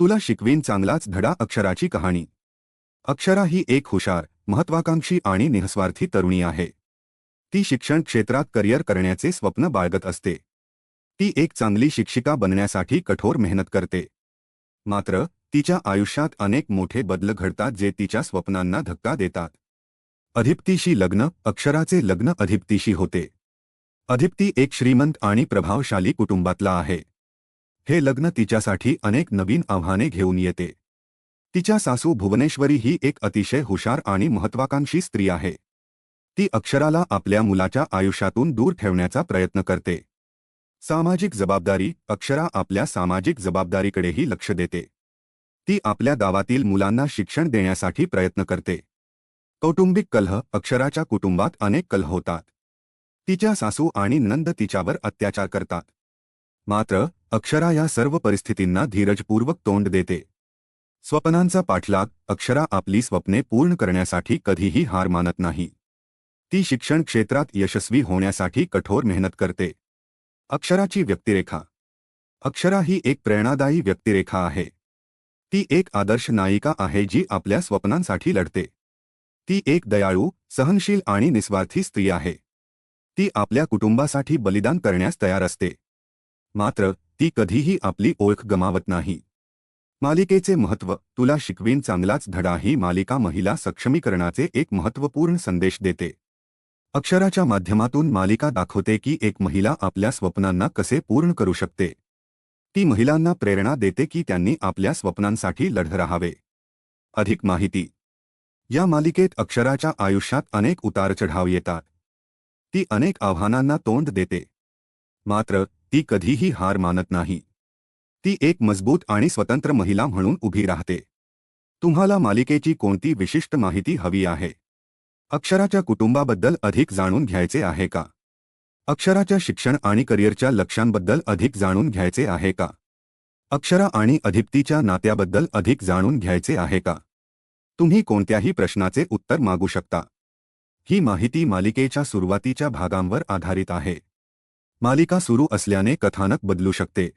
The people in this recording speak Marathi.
तुला शिकवीन चांगलाच धडा अक्षराची कहाणी. अक्षरा ही एक हुशार महत्वाकांक्षी आणि निःस्वार्थी तरुणी आहे. ती शिक्षण क्षेत्रात करिअर करण्याचे स्वप्न बाळगत असते. ती एक चांगली शिक्षिका बनण्यासाठी कठोर मेहनत करते. मात्र तिच्या आयुष्यात अनेक मोठे बदल घडतात जे तिच्या स्वप्नांना धक्का देतात. अधिप्तीशी लग्न अक्षराचे लग्न अधिप्तीशी होते. अधिप्ती एक श्रीमंत आणि प्रभावशाली कुटुंबातला आहे. हे लग्न तिच्यासाठी अनेक नवीन आव्हाने घेऊन येते. तिच्या सासू भुवनेश्वरी ही एक अतिशय हुशार आणि महत्वाकांक्षी स्त्री आहे. ती अक्षराला आपल्या मुलाच्या आयुष्यातून दूर ठेवण्याचा प्रयत्न करते. सामाजिक जबाबदारी अक्षरा आपल्या सामाजिक जबाबदारीकडेही लक्ष देते. ती आपल्या गावातील मुलांना शिक्षण देण्यासाठी प्रयत्न करते. कौटुंबिक कलह अक्षराच्या कुटुंबात अनेक कलह होतात. तिच्या सासू आणि नंद तिच्यावर अत्याचार करतात. मात्र अक्षरा या सर्व परिस्थितींना धीरजपूर्वक तोंड देते. स्वप्नांचा पाठलाग अक्षरा आपली स्वप्ने पूर्ण करण्यासाठी कधीही हार मानत नाही. ती शिक्षण क्षेत्रात यशस्वी होण्यासाठी कठोर मेहनत करते. अक्षराची व्यक्तिरेखा. अक्षरा ही एक प्रेरणादायी व्यक्तिरेखा आहे. ती एक आदर्श नायिका आहे जी आपल्या स्वप्नांसाठी लढते. ती एक दयाळू सहनशील आणि निस्वार्थी स्त्री आहे. ती आपल्या कुटुंबासाठी बलिदान करण्यास तयार असते. मात्र ती कधीही आपली ओळख गमावत नाही. मालिकेचे महत्त्व तुला शिकवीन चांगलाच धडा ही मालिका महिला सक्षमीकरणाचे एक महत्त्वपूर्ण संदेश देते. अक्षराच्या माध्यमातून मालिका दाखवते की एक महिला आपल्या स्वप्नांना कसे पूर्ण करू शकते. ती महिलांना प्रेरणा देते की त्यांनी आपल्या स्वप्नांसाठी लढ राहावे. अधिक माहिती. या मालिकेत अक्षराच्या आयुष्यात अनेक उतारचढाव येतात. ती अनेक आव्हानांना तोंड देते. मात्र ती कधीही हार मानत नाही. ती एक मजबूत आणि स्वतंत्र महिला म्हणून उभी राहते. तुम्हाला मालिकेची कोणती विशिष्ट माहिती हवी आहे? अक्षराच्या कुटुंबाबद्दल अधिक जाणून घ्यायचे आहे का? अक्षराच्या शिक्षण आणि करिअरच्या लक्ष्यांबद्दल अधिक जाणून घ्यायचे आहे का? अक्षरा आणि अधिप्तीच्या नात्याबद्दल अधिक जाणून घ्यायचे आहे का? तुम्ही कोणत्याही प्रश्नाचे उत्तर मागू शकता. ही माहिती मालिकेच्या सुरुवातीच्या भागांवर आधारित आहे. मालिका सुरू असल्याने कथानक बदलू शकते.